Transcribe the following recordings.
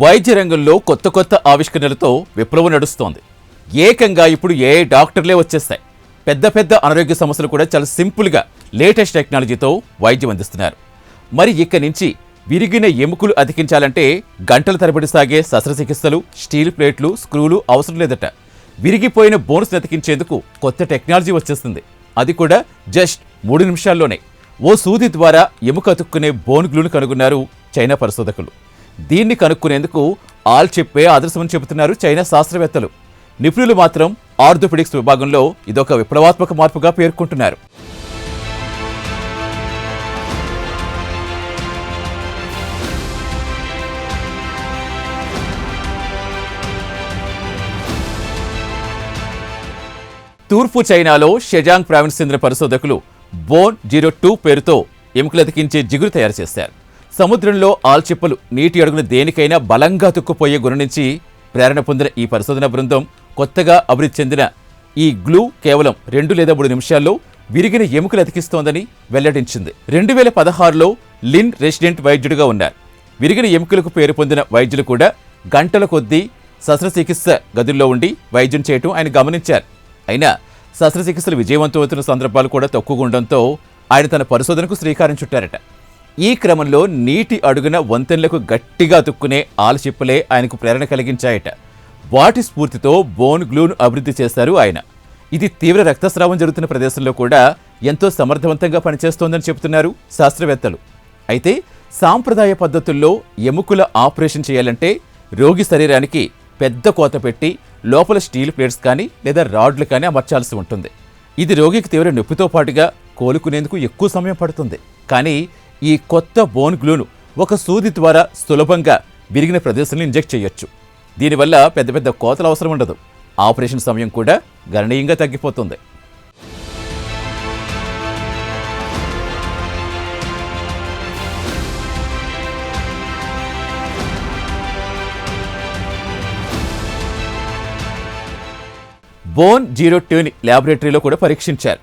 వైద్య రంగంలో కొత్త కొత్త ఆవిష్కరణలతో విప్లవం నడుస్తోంది. ఏకంగా ఇప్పుడు ఏ డాక్టర్లే వచ్చేస్తాయి. పెద్ద పెద్ద అనారోగ్య సమస్యలు కూడా చాలా సింపుల్గా లేటెస్ట్ టెక్నాలజీతో వైద్యం అందిస్తున్నారు. మరి ఇక్కడి నుంచి విరిగిన ఎముకలు అతికించాలంటే గంటల తరబడి సాగే శస్త్రచికిత్సలు స్టీల్ ప్లేట్లు స్క్రూలు అవసరం లేదట. విరిగిపోయిన బోన్స్ అతికించేందుకు కొత్త టెక్నాలజీ వచ్చేస్తుంది. అది కూడా జస్ట్ మూడు నిమిషాల్లోనే. ఓ సూది ద్వారా ఎముక అతుక్కునే బోన్ గ్లూను కనుగొన్నారు చైనా పరిశోధకులు. దీన్ని కనుక్కునేందుకు ఆల్ చెప్పే ఆదర్శమని చెబుతున్నారు చైనా శాస్త్రవేత్తలు. నిపుణులు మాత్రం ఆర్థోపెడిక్స్ విభాగంలో ఇదొక విప్లవాత్మక మార్పుగా పేర్కొంటున్నారు. తూర్పు చైనాలో షెజాంగ్ ప్రావిన్స్ చెందిన పరిశోధకులు బోన్ జీరో టూ పేరుతో ఎముకలు అతికించే జిగురు తయారు చేశారు. సముద్రంలో ఆల్చిప్పలు నీటి అడుగున దేనికైనా బలంగా తుక్కుపోయే గుణం నుంచి ప్రేరణ పొందిన ఈ పరిశోధన బృందం కొత్తగా అభివృద్ధి చెందిన ఈ గ్లూ కేవలం రెండు లేదా మూడు నిమిషాల్లో విరిగిన ఎముకలు అతికిస్తోందని వెల్లడించింది. రెండు వేల పదహారులో లిన్ రెసిడెంట్ వైద్యుడిగా ఉన్నారు. విరిగిన ఎముకలకు పేరు పొందిన వైద్యులు కూడా గంటల కొద్దీ శస్త్రచికిత్స గదుల్లో ఉండి వైద్యం చేయటం ఆయన గమనించారు. అయినా శస్త్రచికిత్సలు విజయవంతమవుతున్న సందర్భాలు కూడా తక్కువగా ఉండడంతో ఆయన తన పరిశోధనకు శ్రీకారం చుట్టారట. ఈ క్రమంలో నీటి అడుగున వంతెనలకు గట్టిగా తుక్కునే ఆలచిప్పలే ఆయనకు ప్రేరణ కలిగించాయట. వాటి స్ఫూర్తితో బోన్ గ్లూను అభివృద్ధి చేశారు ఆయన. ఇది తీవ్ర రక్తస్రావం జరుగుతున్న ప్రదేశంలో కూడా ఎంతో సమర్థవంతంగా పనిచేస్తోందని చెబుతున్నారు శాస్త్రవేత్తలు. అయితే సాంప్రదాయ పద్ధతుల్లో ఎముకల ఆపరేషన్ చేయాలంటే రోగి శరీరానికి పెద్ద కోత పెట్టి లోపల స్టీల్ ప్లేట్స్ కానీ లేదా రాడ్లు కానీ అమర్చాల్సి ఉంటుంది. ఇది రోగికి తీవ్ర నొప్పితో పాటుగా కోలుకునేందుకు ఎక్కువ సమయం పడుతుంది. కానీ ఈ కొత్త బోన్ గ్లూను ఒక సూది ద్వారా సులభంగా విరిగిన ప్రదేశంలో ఇంజెక్ట్ చేయొచ్చు. దీనివల్ల పెద్ద పెద్ద కోతలు అవసరం ఉండదు. ఆపరేషన్ సమయం కూడా గణనీయంగా తగ్గిపోతుంది. బోన్ జీరో టూని ల్యాబొరేటరీలో కూడా పరీక్షించారు.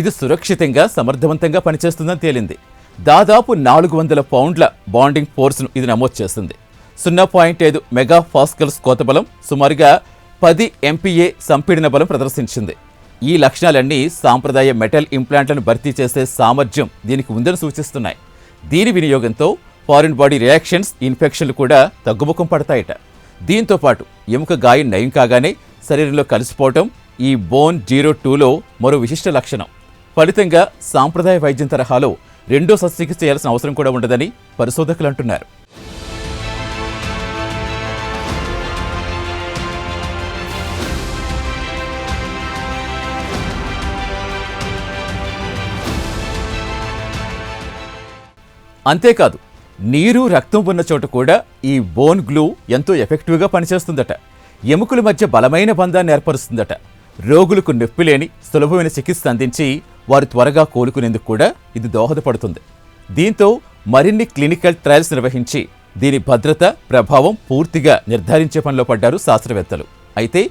ఇది సురక్షితంగా సమర్థవంతంగా పనిచేస్తుందని తేలింది. దాదాపు నాలుగు వందల పౌండ్ల బాండింగ్ ఫోర్స్ను ఇది నమోదు చేస్తుంది. సున్నా పాయింట్ ఐదు మెగా ఫాస్కల్స్ కోత బలం సుమారుగా పది ఎంపీఏ సంపీడన బలం ప్రదర్శించింది. ఈ లక్షణాలన్నీ సాంప్రదాయ మెటల్ ఇంప్లాంట్లను భర్తీ చేసే సామర్థ్యం దీనికి ఉందని సూచిస్తున్నాయి. దీని వినియోగంతో ఫారిన్ బాడీ రియాక్షన్స్ ఇన్ఫెక్షన్లు కూడా తగ్గుముఖం పడతాయట. దీంతో పాటు ఎముక గాయం నయం కాగానే శరీరంలో కలిసిపోవటం ఈ బోన్ జీరో టూలో మరో విశిష్ట లక్షణం. ఫలితంగా సాంప్రదాయ వైద్యం తరహాలో రెండో శస్త్రచికిత్స చేయాల్సిన అవసరం కూడా ఉండదని పరిశోధకులు అంటున్నారు. అంతేకాదు నీరు రక్తం ఉన్న చోట కూడా ఈ బోన్ గ్లూ ఎంతో ఎఫెక్టివ్గా పనిచేస్తుందట. ఎముకల మధ్య బలమైన బంధాన్ని ఏర్పరుస్తుందట. రోగులకు నొప్పి లేని సులభమైన చికిత్స అందించి వారు త్వరగా కోలుకునేందుకు కూడా ఇది దోహదపడుతుంది. దీంతో మరిన్ని క్లినికల్ ట్రయల్స్ నిర్వహించి దీని భద్రత ప్రభావం పూర్తిగా నిర్ధారించే పనిలో పడ్డారు శాస్త్రవేత్తలు. అయితే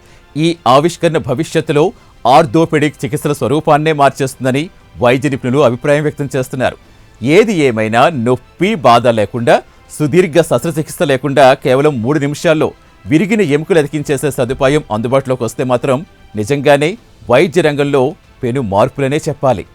ఈ ఆవిష్కరణ భవిష్యత్తులో ఆర్థోపెడిక్ చికిత్సల స్వరూపాన్నే మార్చేస్తుందని వైద్య నిపుణులు అభిప్రాయం వ్యక్తం చేస్తున్నారు. ఏది ఏమైనా నొప్పి బాధ లేకుండా సుదీర్ఘ శస్త్రచికిత్స లేకుండా కేవలం మూడు నిమిషాల్లో విరిగిన ఎముకలు అతికించేసే సదుపాయం అందుబాటులోకి వస్తే మాత్రం నిజంగానే వైద్య రంగంలో పేను మార్పులనే చెప్పాలి.